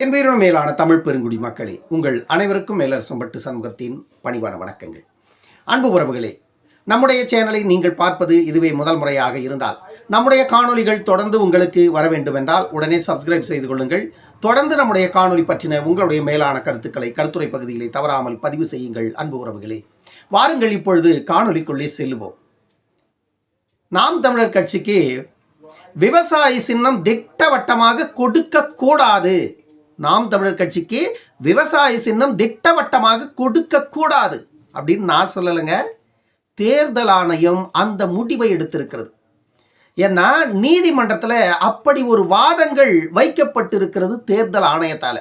என் உயிரினும் மேலான தமிழ் பெருங்குடி மக்களே உங்கள் அனைவருக்கும் மேலரசம்பட்டு சமூகத்தின் பணிவான வணக்கங்கள். அன்பு உறவுகளே நம்முடைய சேனலை நீங்கள் பார்ப்பது இதுவே முதல் முறையாக இருந்தால் நம்முடைய காணொலிகள் தொடர்ந்து உங்களுக்கு வர வேண்டும் என்றால் உடனே சப்ஸ்கிரைப் செய்து கொள்ளுங்கள். தொடர்ந்து நம்முடைய காணொளி பற்றின உங்களுடைய மேலான கருத்துக்களை கருத்துரை பகுதிகளை தவறாமல் பதிவு செய்யுங்கள் அன்பு உறவுகளே. வாருங்கள் இப்பொழுது காணொலிக்குள்ளே செல்லுவோம் நாம் தமிழர் கட்சிக்கு விவசாய சின்னம் திட்டவட்டமாக கொடுக்க கூடாது நாம் தமிழர் கட்சிக்கு விவசாய சின்னம் திட்டவட்டமாக கொடுக்க கூடாது அப்படின்னு நான் சொல்லலைங்க. தேர்தல் ஆணையம் அந்த முடிவை எடுத்திருக்கிறது. ஏன்னா நீதிமன்றத்தில் அப்படி ஒரு வாதங்கள் வைக்கப்பட்டிருக்கிறது தேர்தல் ஆணையத்தால்.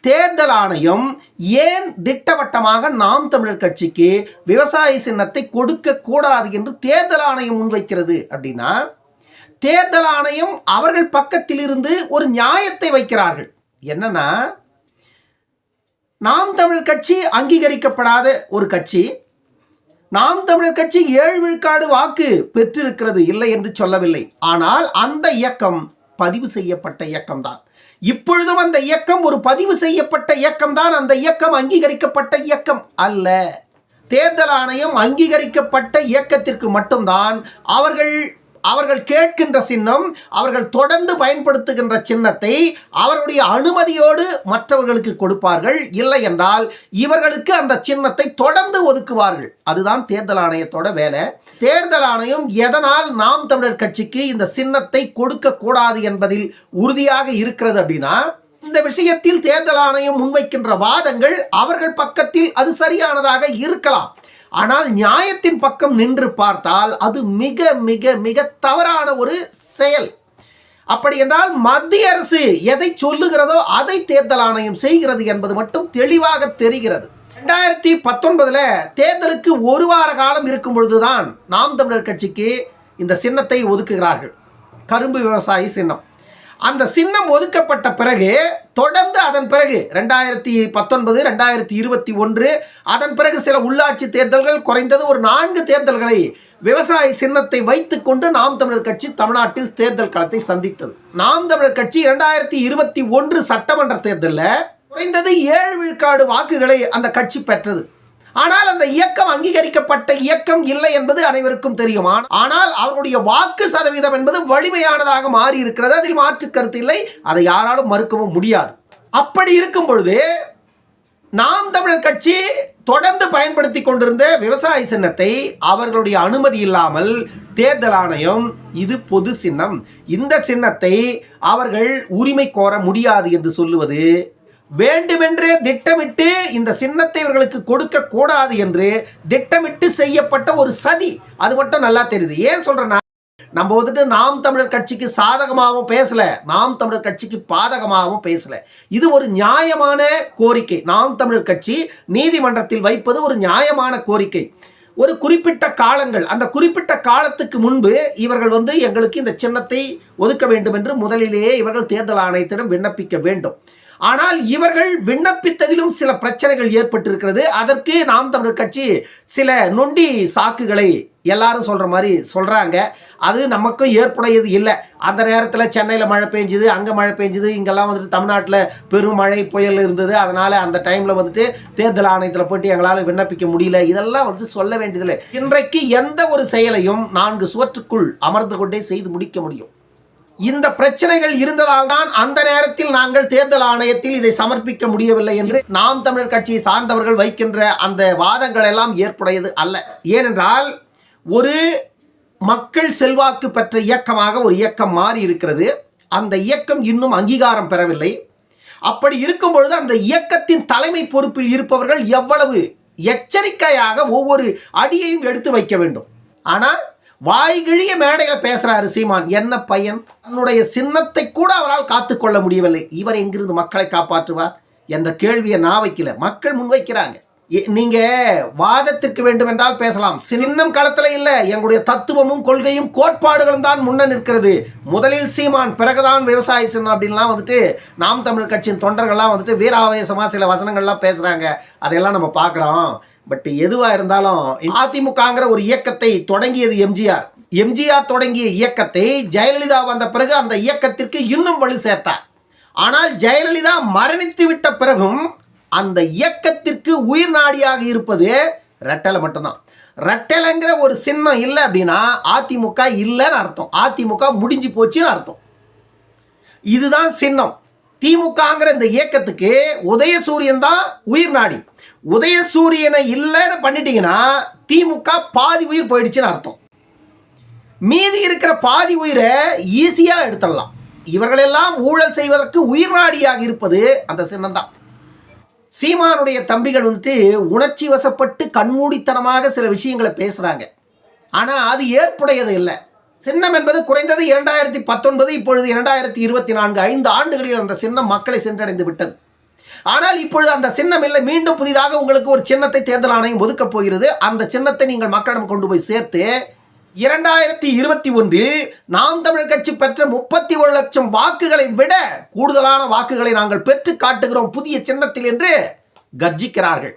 தேர்தல் ஆணையம் ஏன் திட்டவட்டமாக நாம் தமிழர் கட்சிக்கு விவசாய சின்னத்தை கொடுக்க கூடாது என்று தேர்தல் ஆணையம் முன்வைக்கிறது அப்படின்னா தேர்தல் ஆணையம் அவர்கள் பக்கத்தில் இருந்து ஒரு நியாயத்தை வைக்கிறார்கள். என்னன்னா நாம் தமிழர் கட்சி அங்கீகரிக்கப்படாத ஒரு கட்சி. நாம் தமிழர் கட்சி ஏழு விழுக்காடு வாக்கு பெற்றிருக்கிறது இல்லை என்று சொல்லவில்லை. ஆனால் அந்த இயக்கம் பதிவு செய்யப்பட்ட இயக்கம்தான். இப்பொழுதும் அந்த இயக்கம் ஒரு பதிவு செய்யப்பட்ட இயக்கம்தான். அந்த இயக்கம் அங்கீகரிக்கப்பட்ட இயக்கம் அல்ல. தேர்தல் ஆணையம் அங்கீகரிக்கப்பட்ட இயக்கத்திற்கு மட்டும்தான் அவர்கள் அவர்கள் கேட்கின்ற சின்னம் அவர்கள் தொடர்ந்து பயன்படுத்துகின்ற சின்னத்தை அவருடைய அனுமதியோடு மற்றவர்களுக்கு கொடுப்பார்கள். இல்லை என்றால் இவர்களுக்கு அந்த சின்னத்தை தொடர்ந்து ஒதுக்குவார்கள். அதுதான் தேர்தல் ஆணையத்தோட வேலை. தேர்தல் ஆணையம் எதனால் நாம் தமிழர் கட்சிக்கு இந்த சின்னத்தை கொடுக்க கூடாது என்பதில் உறுதியாக இருக்கிறது அப்படின்னா இந்த விஷயத்தில் தேர்தல் ஆணையம் முன்வைக்கின்ற வாதங்கள் அவர்கள் பக்கத்தில் அது சரியானதாக இருக்கலாம். ஆனால் நியாயத்தின் பக்கம் நின்று பார்த்தால் அது மிக மிக மிக தவறான ஒரு செயல். அப்படி என்றால் மத்திய அரசு எதை சொல்லுகிறதோ அதை தேர்தல் ஆணையம் செய்கிறது என்பது மட்டும் தெளிவாக தெரிகிறது. ரெண்டாயிரத்தி பத்தொன்பதுல தேர்தலுக்கு ஒரு வார காலம் இருக்கும் பொழுதுதான் நாம் தமிழர் கட்சிக்கு இந்த சின்னத்தை ஒதுக்குகிறார்கள். கரும்பு விவசாயி சின்னம். அந்த சின்னம் ஒதுக்கப்பட்ட பிறகு தொடர்ந்து அதன் பிறகு ரெண்டாயிரத்தி பத்தொன்பது ரெண்டாயிரத்தி இருபத்தி ஒன்று அதன் பிறகு சில உள்ளாட்சி தேர்தல்கள் குறைந்தது ஒரு நான்கு தேர்தல்களை விவசாய சின்னத்தை வைத்துக்கொண்டு நாம் தமிழர் கட்சி தமிழ்நாட்டில் தேர்தல் களத்தை சந்தித்தது. நாம் தமிழர் கட்சி இரண்டாயிரத்தி இருபத்தி ஒன்று சட்டமன்ற தேர்தலில் குறைந்தது ஏழு விழுக்காடு வாக்குகளை அந்த கட்சி பெற்றது. ஆனால் அந்த இயக்கம் அங்கீகரிக்கப்பட்ட இயக்கம் இல்லை என்பது அனைவருக்கும் தெரியும். ஆனால் அவருடைய வாக்கு சதவீதம் என்பது வலிமையானதாக மாறி இருக்கிறது அதில் மாற்று கருத்து இல்லை. அதை யாராலும் மறுக்கவும் முடியாது. அப்படி இருக்கும் பொழுது நாம் தமிழர் கட்சி தொடர்ந்து பயன்படுத்தி கொண்டிருந்த விவசாய சின்னத்தை அவர்களுடைய அனுமதி இல்லாமல் தேர்தல் ஆணையம் இது பொது சின்னம். இந்த சின்னத்தை அவர்கள் உரிமை கோர முடியாது என்று சொல்லுவது வேண்டுமென்றே திட்டமிட்டு இந்த சின்னத்தை இவர்களுக்கு கொடுக்க கூடாது என்று திட்டமிட்டு செய்யப்பட்ட ஒரு சதி. அது மட்டும் நல்லா தெரியுது. ஏன் சொல்றேன்னா நம்ம வந்துட்டு நாம் தமிழர் கட்சிக்கு சாதகமாகவும் பேசல. நாம் தமிழர் கட்சிக்கு பாதகமாகவும் பேசல. இது ஒரு நியாயமான கோரிக்கை. நாம் தமிழர் கட்சி நீதிமன்றத்தில் வைப்பது ஒரு நியாயமான கோரிக்கை. ஒரு குறிப்பிட்ட காலங்கள் அந்த குறிப்பிட்ட காலத்துக்கு முன்பு இவர்கள் வந்து எங்களுக்கு இந்த சின்னத்தை ஒதுக்க வேண்டும் என்று முதலிலேயே இவர்கள் தேர்தல் ஆணையத்திடம் விண்ணப்பிக்க வேண்டும். ஆனால் இவர்கள் விண்ணப்பித்ததிலும் சில பிரச்சனைகள் ஏற்பட்டிருக்கிறது. அதற்கு நாம் தமிழர் கட்சி சில நொண்டி சாக்குகளை எல்லாரும் சொல்கிற மாதிரி சொல்கிறாங்க அது நமக்கும் ஏற்புடையது இல்லை. அந்த நேரத்தில் சென்னையில் மழை பெஞ்சுது அங்கே மழை பெஞ்சுது இங்கெல்லாம் வந்துட்டு தமிழ்நாட்டில் பெரும் மழை புயல் இருந்தது. அதனால் அந்த டைமில் வந்துட்டு தேர்தல் ஆணையத்தில் போயிட்டு எங்களால் விண்ணப்பிக்க முடியல. இதெல்லாம் வந்து சொல்ல வேண்டியதில்லை. இன்றைக்கு எந்த ஒரு செயலையும் நான்கு சுவற்றுக்குள் அமர்ந்து கொண்டே செய்து முடிக்க முடியும். இந்த பிரச்சனைகள் இருந்ததால் தான் அந்த நேரத்தில் நாங்கள் தேர்தல் ஆணையத்தில் இதை சமர்ப்பிக்க முடியவில்லை என்று நாம் தமிழர் கட்சியை சார்ந்தவர்கள் வைக்கின்ற அந்த வாதங்கள் எல்லாம் ஏற்புடையது அல்ல. ஏனென்றால் ஒரு மக்கள் செல்வாக்கு பெற்ற இயக்கமாக ஒரு இயக்கம் மாறி இருக்கிறது. அந்த இயக்கம் இன்னும் அங்கீகாரம் பெறவில்லை. அப்படி இருக்கும் பொழுது அந்த இயக்கத்தின் தலைமை பொறுப்பில் இருப்பவர்கள் எவ்வளவு எச்சரிக்கையாக ஒவ்வொரு அடியையும் எடுத்து வைக்க வேண்டும். ஆனால் வாய்கிழிய மேடையில் பேசுகிறாரு சீமான். என்ன பையன்? தன்னுடைய சின்னத்தை கூட அவரால் காத்துக்கொள்ள முடியவில்லை. இவர் எங்கிருந்து மக்களை காப்பாற்றுவார்? என்ற கேள்வியை நான் வைக்கல. மக்கள் முன்வைக்கிறாங்க. எ- நீங்க வாதத்திற்கு வேண்டுமென்றால் பேசலாம். சின்னம் களத்துல இல்ல. எங்களுடைய தத்துவமும் கொள்கையும் கோட்பாடுகளும் தான் முன்ன நிற்கிறது. முதலில் சீமான் பிறகுதான் விவசாய சின்னம் அப்படின்லாம் வந்துட்டு நாம் தமிழ் கட்சியின் தொண்டர்கள்லாம் வந்துட்டு வீராவேசமா சில வசனங்கள்லாம் பேசுறாங்க. அதையெல்லாம் நம்ம பார்க்குறோம். பட் எதுவா இருந்தாலும் அதிமுகங்கிற ஒரு இயக்கத்தை தொடங்கியது எம்ஜிஆர். எம்ஜிஆர் தொடங்கிய இயக்கத்தை ஜெயலலிதா வந்த பிறகு அந்த இயக்கத்திற்கு இன்னும் வலு சேர்த்தார். ஆனால் ஜெயலலிதா மரணித்து விட்ட பிறகும் அந்த இயக்கத்திற்கு உயிர் நாடியாக இருப்பது ரெட்டலை மட்டும்தான். ரெட்டலைங்கிற ஒரு சின்னம் இல்லை அப்படின்னா அதிமுக இல்லைன்னு அர்த்தம். அதிமுக முடிஞ்சு போச்சுன்னு அர்த்தம். இதுதான் சின்னம். திமுகங்கிற இந்த இயக்கத்துக்கு உதயசூரியன் தான் உயிர் நாடி. உதயசூரியனை இல்லைன்னு பண்ணிட்டீங்கன்னா திமுக பாதி உயிர் போயிடுச்சுன்னு அர்த்தம். மீதி இருக்கிற பாதி உயிரை ஈஸியாக எடுத்துடலாம். இவர்களெல்லாம் ஊழல் செய்வதற்கு உயிர்நாடியாக இருப்பது அந்த சின்னம் தான் சீமானுடைய தம்பிகள் வந்துட்டு உணர்ச்சி வசப்பட்டு கண்மூடித்தனமாக சில விஷயங்களை பேசுகிறாங்க ஆனால் அது ஏற்புடையது இல்லை. சின்னம் என்பது குறைந்தது இரண்டாயிரத்தி பத்தொன்பது இப்பொழுது இரண்டாயிரத்தி இருபத்தி நான்கு ஐந்து ஆண்டுகளில் அந்த சின்னம் மக்களை சென்றடைந்து விட்டது. ஆனால் இப்பொழுது அந்த சின்னம் இல்லை. மீண்டும் புதிதாக உங்களுக்கு ஒரு சின்னத்தை தேர்தல் ஆணையம் ஒதுக்கப் போகிறது. அந்த சின்னத்தை நீங்கள் மக்களிடம் கொண்டு போய் சேர்த்து இரண்டாயிரத்தி இருபத்தி ஒன்றில் நாம் தமிழர் கட்சி பெற்ற முப்பத்தி ஒரு லட்சம் வாக்குகளை விட கூடுதலான வாக்குகளை நாங்கள் பெற்று காட்டுகிறோம் புதிய சின்னத்தில் என்று கர்ஜிக்கிறார்கள்.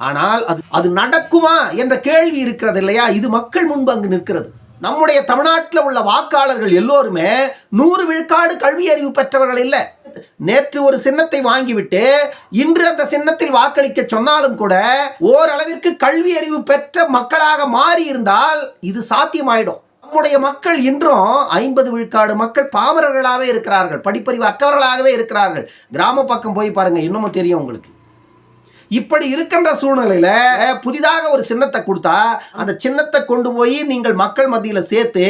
ஆனால் அது அது நடக்குமா என்ற கேள்வி இருக்கிறது இல்லையா? இது மக்கள் முன்பு அங்கு நிற்கிறது. நம்முடைய தமிழ்நாட்டில் உள்ள வாக்காளர்கள் எல்லோருமே நூறு விழுக்காடு கல்வி அறிவு பெற்றவர்கள் இல்லை. நேற்று ஒரு சின்னத்தை வாங்கிவிட்டு இன்று அந்த சின்னத்தில் வாக்களிக்க சொன்னாலும் கூட ஓரளவிற்கு கல்வி அறிவு பெற்ற மக்களாக மாறி இருந்தால் இது சாத்தியமாயிடும். நம்முடைய மக்கள் இன்றும் ஐம்பது விழுக்காடு மக்கள் பாமரர்களாகவே இருக்கிறார்கள் படிப்பறிவு அற்றவர்களாகவே இருக்கிறார்கள். கிராம பக்கம் போய் பாருங்க இன்னமும் தெரியும் உங்களுக்கு. இப்படி இருக்கின்ற சூழ்நிலையில புதிதாக ஒரு சின்னத்தை கொடுத்தா அந்த சின்னத்தை கொண்டு போய் நீங்கள் மக்கள் மத்தியில் சேர்த்து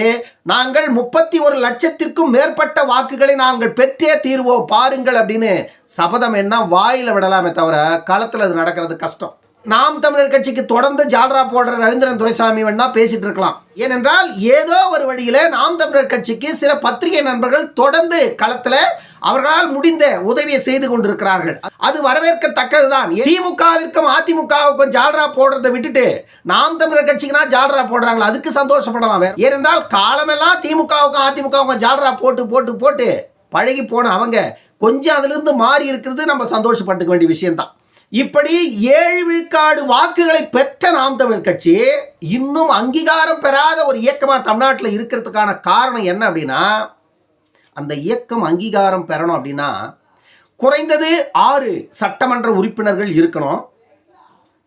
நாங்கள் முப்பத்தி ஒரு லட்சத்திற்கும் மேற்பட்ட வாக்குகளை நாங்கள் பெற்றே தீர்வோம் பாருங்கள் அப்படின்னு சபதம் என்ன? வாயில விடலாமே தவிர களத்தில் அது நடக்கிறது கஷ்டம். நாம் தமிழர் கட்சிக்கு தொடர்ந்து ஜால்ரா போடுற ரவீந்திரன் துரைசாமி வேணா பேசிட்டு இருக்கலாம். ஏனென்றால் ஏதோ ஒரு வழியில நாம் தமிழர் கட்சிக்கு சில பத்திரிகை நண்பர்கள் தொடர்ந்து களத்துல அவர்களால் முடிந்த உதவியை செய்து கொண்டிருக்கிறார்கள். அது வரவேற்கத்தக்கதுதான். திமுகவிற்கும் அதிமுகவுக்கும் ஜால்ரா போடுறதை விட்டுட்டு நாம் தமிழர் கட்சிக்குனா ஜால்ரா போடுறாங்களா? அதுக்கு சந்தோஷப்படலாம் ஏனென்றால் காலமெல்லாம் திமுகவுக்கும் அதிமுகவுக்கும் ஜால்ரா போட்டு போட்டு போட்டு பழகி போன அவங்க கொஞ்சம் அதிலிருந்து மாறி இருக்கிறது நம்ம சந்தோஷப்பட்டுக்க வேண்டிய விஷயம்தான். இப்படி ஏழு விழுக்காடு வாக்குகளை பெற்ற நாம் தமிழ் கட்சி இன்னும் அங்கீகாரம் பெறாத ஒரு இயக்கமாக தமிழ்நாட்டில் இருக்கிறதுக்கான காரணம் என்ன அப்படின்னா அந்த இயக்கம் அங்கீகாரம் பெறணும் அப்படின்னா குறைந்தது ஆறு சட்டமன்ற உறுப்பினர்கள் இருக்கணும்.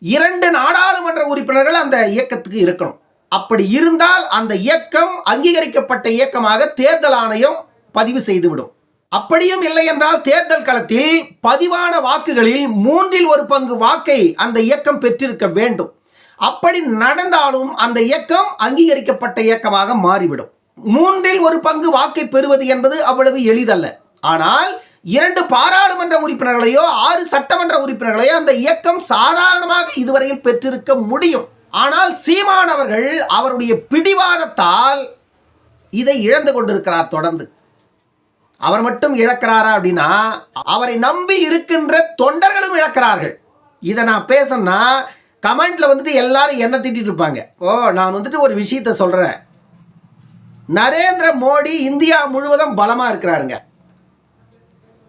இரண்டு நாடாளுமன்ற உறுப்பினர்கள் அந்த இயக்கத்துக்கு இருக்கணும். அப்படி இருந்தால் அந்த இயக்கம் அங்கீகரிக்கப்பட்ட இயக்கமாக தேர்தல் ஆணையம் பதிவு செய்துவிடும். அப்படியும் இல்லை என்றால் தேர்தல் களத்தில் பதிவான வாக்குகளில் மூன்றில் ஒரு பங்கு வாக்கை அந்த இயக்கம் பெற்றிருக்க வேண்டும். அப்படி நடந்தாலும் அந்த இயக்கம் அங்கீகரிக்கப்பட்ட இயக்கமாக மாறிவிடும். மூன்றில் ஒரு பங்கு வாக்கை பெறுவது என்பது அவ்வளவு எளிதல்ல. ஆனால் இரண்டு பாராளுமன்ற உறுப்பினர்களையோ ஆறு சட்டமன்ற உறுப்பினர்களையோ அந்த இயக்கம் சாதாரணமாக இதுவரையில் பெற்றிருக்க முடியும். ஆனால் சீமான் அவர்கள் அவருடைய பிடிவாதத்தால் இதை இழந்து கொண்டிருக்கிறார் தொடர்ந்து. அவர் மட்டும் இழக்கிறாரா அப்படின்னா அவரை நம்பி இருக்கின்ற தொண்டர்களும் இழக்கிறார்கள். இதை நான் பேசணும்னா கமெண்ட்ல வந்துட்டு எல்லாரும் என்ன திட்டிட்டு இருப்பாங்க. ஓ நான் வந்துட்டு ஒரு விஷயத்த சொல்றேன். நரேந்திர மோடி இந்தியா முழுவதும் பலமா இருக்கிறாருங்க.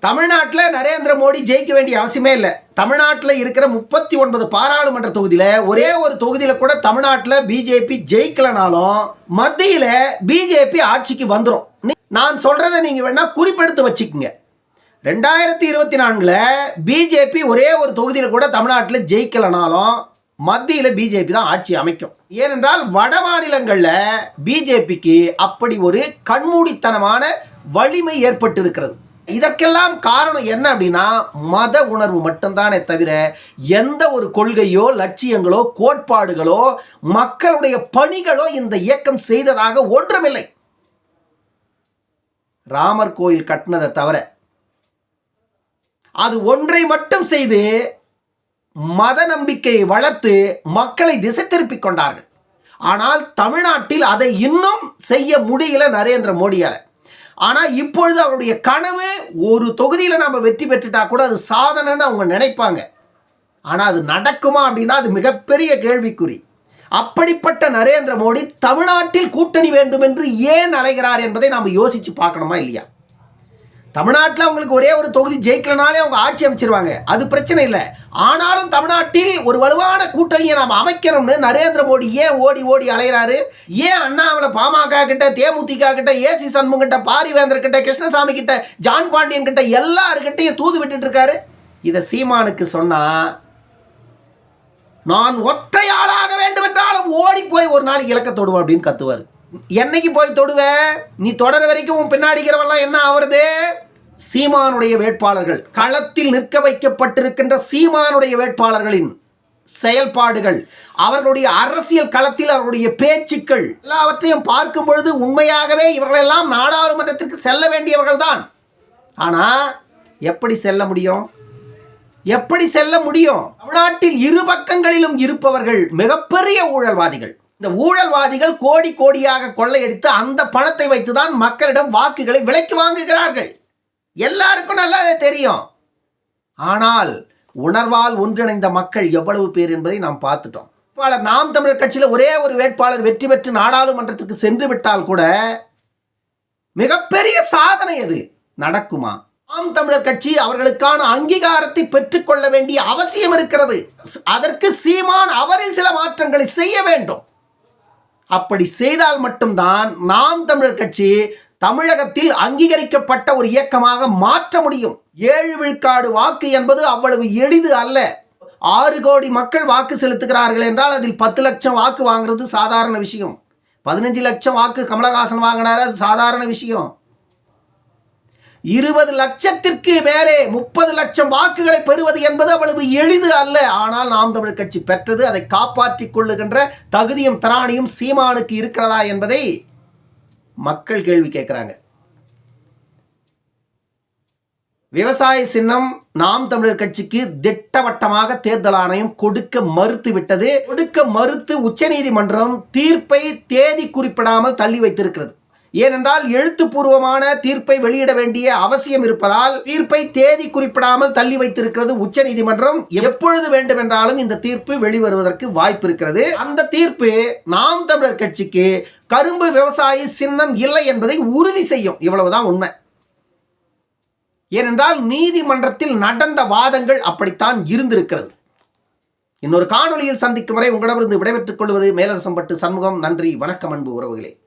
தமிழ்நாட்டில் நரேந்திர மோடி ஜெயிக்க வேண்டிய அவசியமே இல்லை. தமிழ்நாட்டில் இருக்கிற முப்பத்தி ஒன்பது பாராளுமன்ற தொகுதியில் ஒரே ஒரு தொகுதியில் கூட தமிழ்நாட்டில் பிஜேபி ஜெயிக்கலனாலும் மத்தியில் பிஜேபி ஆட்சிக்கு வந்துடும் நான் சொல்கிறத நீங்கள் வேணால் குறிப்பெடுத்து வச்சுக்கோங்க. ரெண்டாயிரத்தி இருபத்தி நான்கில் பிஜேபி ஒரே ஒரு தொகுதியில் கூட தமிழ்நாட்டில் ஜெயிக்கலைனாலும் மத்தியில் பிஜேபி தான் ஆட்சி அமைக்கும். ஏனென்றால் வட மாநிலங்களில் பிஜேபிக்கு அப்படி ஒரு கண்மூடித்தனமான வலிமை ஏற்பட்டு இருக்கிறது இதற்கெல்லாம் காரணம் என்ன அப்படின்னா மத உணர்வு மட்டும்தானே தவிர எந்த ஒரு கொள்கையோ லட்சியங்களோ கோட்பாடுகளோ மக்களுடைய பணிகளோ இந்த இயக்கம் செய்ததாக ஒன்றுமில்லை. ராமர் கோயில் கட்டினதை தவிர அது ஒன்றை மட்டும் செய்து மத நம்பிக்கையை வளர்த்து மக்களை திசை திருப்பிக் கொண்டார்கள். ஆனால் தமிழ்நாட்டில் அதை இன்னும் செய்ய முடியல நரேந்திர மோடியால். ஆனால் இப்பொழுது அவருடைய கனவு ஒரு தொகுதியில் நம்ம வெற்றி பெற்றுட்டா கூட அது சாதனைன்னு அவங்க நினைப்பாங்க. ஆனால் அது நடக்குமா அப்படின்னா அது மிகப்பெரிய கேள்விக்குறி. அப்படிப்பட்ட நரேந்திர மோடி தமிழ்நாட்டில் கூட்டணி வேண்டும் என்று ஏன் அலைகிறார் என்பதை நாம் யோசித்து பார்க்கணுமா இல்லையா? தமிழ்நாட்டில் அவங்களுக்கு ஒரே ஒரு தொகுதி ஜெயிக்கலனாலே அவங்க ஆட்சி அமைச்சிருவாங்க. அது பிரச்சனை இல்லை. ஆனாலும் தமிழ்நாட்டில் ஒரு வலுவான கூட்டணியை நாம் அமைக்கணும்னு நரேந்திர மோடி ஏன் ஓடி ஓடி அலைகிறாரு ஏன் அண்ணாமலை பாமக கிட்ட தேமுதிக கிட்ட ஏசி சண்முகம் கிட்ட பாரிவேந்தர் கிட்ட கிருஷ்ணசாமி கிட்ட ஜான் பாண்டியன் கிட்ட எல்லாருக்கிட்டையும் தூது விட்டுட்டு இருக்காரு? இதை சீமானுக்கு சொன்னால் நான் ஒற்றையாளாக வேண்டும் என்றாலும் ஓடி போய் ஒரு நாளைக்கு இலக்க தொடுவேன் அப்படின்னு கத்துவார். என்னைக்கு போய் தொடுவ? நீ தொடர வரைக்கும் உன் பின்னாடிக்கிறவெல்லாம் என்ன ஆவறது? சீமானுடைய வேட்பாளர்கள். களத்தில் நிற்க வைக்கப்பட்டிருக்கின்ற சீமானுடைய வேட்பாளர்களின் செயல்பாடுகள் அவர்களுடைய அரசியல் களத்தில் அவருடைய பேச்சுக்கள் எல்லாவற்றையும் பார்க்கும் பொழுது உண்மையாகவே இவர்களெல்லாம் நாடாளுமன்றத்திற்கு செல்ல வேண்டியவர்கள் தான் ஆனா எப்படி செல்ல முடியும்? எப்படி செல்ல முடியும்? தமிழ்நாட்டில் இரு பக்கங்களிலும் இருப்பவர்கள் மிகப்பெரிய ஊழல்வாதிகள். இந்த ஊழல்வாதிகள் கோடி கோடியாக கொள்ளையடித்து அந்த பணத்தை வைத்துதான் மக்களிடம் வாக்குகளை விலைக்கு வாங்குகிறார்கள். எல்லாருக்கும் நல்லாவே தெரியும். ஆனால் உணர்வால் ஒன்றிணைந்த மக்கள் எவ்வளவு பேர் என்பதை நாம் பார்த்துட்டோம். வேட்பாளர் நாம் தமிழர் கட்சியில் ஒரே ஒரு வேட்பாளர் வெற்றி பெற்று நாடாளுமன்றத்துக்கு சென்று விட்டால் கூட மிகப்பெரிய சாதனை அது. நடக்குமா? நாம் தமிழர் கட்சி அவர்களுக்கான அங்கீகாரத்தை பெற்றுக்கொள்ள வேண்டிய அவசியம் இருக்கிறது. அதற்கு சீமான் அவரில் சில மாற்றங்களை செய்ய வேண்டும். அப்படி செய்தால் மட்டும்தான் நாம் தமிழர் கட்சி தமிழகத்தில் அங்கீகரிக்கப்பட்ட ஒரு இயக்கமாக மாற்ற முடியும். ஏழு விழுக்காடு வாக்கு என்பது அவ்வளவு எளிது அல்ல. ஆறு கோடி மக்கள் வாக்கு செலுத்துகிறார்கள் என்றால் அதில் பத்து லட்சம் வாக்கு வாங்குறது சாதாரண விஷயம். பதினஞ்சு லட்சம் வாக்கு கமலஹாசன் வாங்கினார் அது சாதாரண விஷயம். இருபது லட்சத்திற்கு மேலே முப்பது லட்சம் வாக்குகளை பெறுவது என்பது அவ்வளவு எளிது அல்ல. ஆனால் நாம் தமிழர் கட்சி பெற்றது அதை காப்பாற்றிக் கொள்ளுகின்ற தகுதியும் திராணியும் சீமானுக்கு இருக்கிறதா என்பதை மக்கள் கேள்வி கேட்கிறாங்க. விவசாய சின்னம் நாம் தமிழர் கட்சிக்கு திட்டவட்டமாக தேர்தல் ஆணையம் கொடுக்க மறுத்து விட்டது. கொடுக்க மறுத்து உச்சநீதிமன்றம் தீர்ப்பை தேதி குறிப்பிடாமல் தள்ளி வைத்திருக்கிறது. ஏனென்றால் எழுத்துப்பூர்வமான தீர்ப்பை வெளியிட வேண்டிய அவசியம் இருப்பதால் தீர்ப்பை தேதி குறிப்பிடாமல் தள்ளி வைத்திருக்கிறது உச்ச நீதிமன்றம். எப்பொழுது வேண்டுமென்றாலும் இந்த தீர்ப்பு வெளிவருவதற்கு வாய்ப்பு இருக்கிறது. அந்த தீர்ப்பு நாம் தமிழர் கட்சிக்கு கரும்பு விவசாயி சின்னம் இல்லை என்பதை உறுதி செய்யும். இவ்வளவுதான் உண்மை. ஏனென்றால் நீதிமன்றத்தில் நடந்த வாதங்கள் அப்படித்தான் இருந்திருக்கிறது. இன்னொரு காணொலியில் சந்திக்கும் வரை உங்களிடமிருந்து விடைபெற்றுக் கொள்வது மேலரசம்பட்டு சண்முகம். நன்றி வணக்கம் அன்பு உறவுகளே.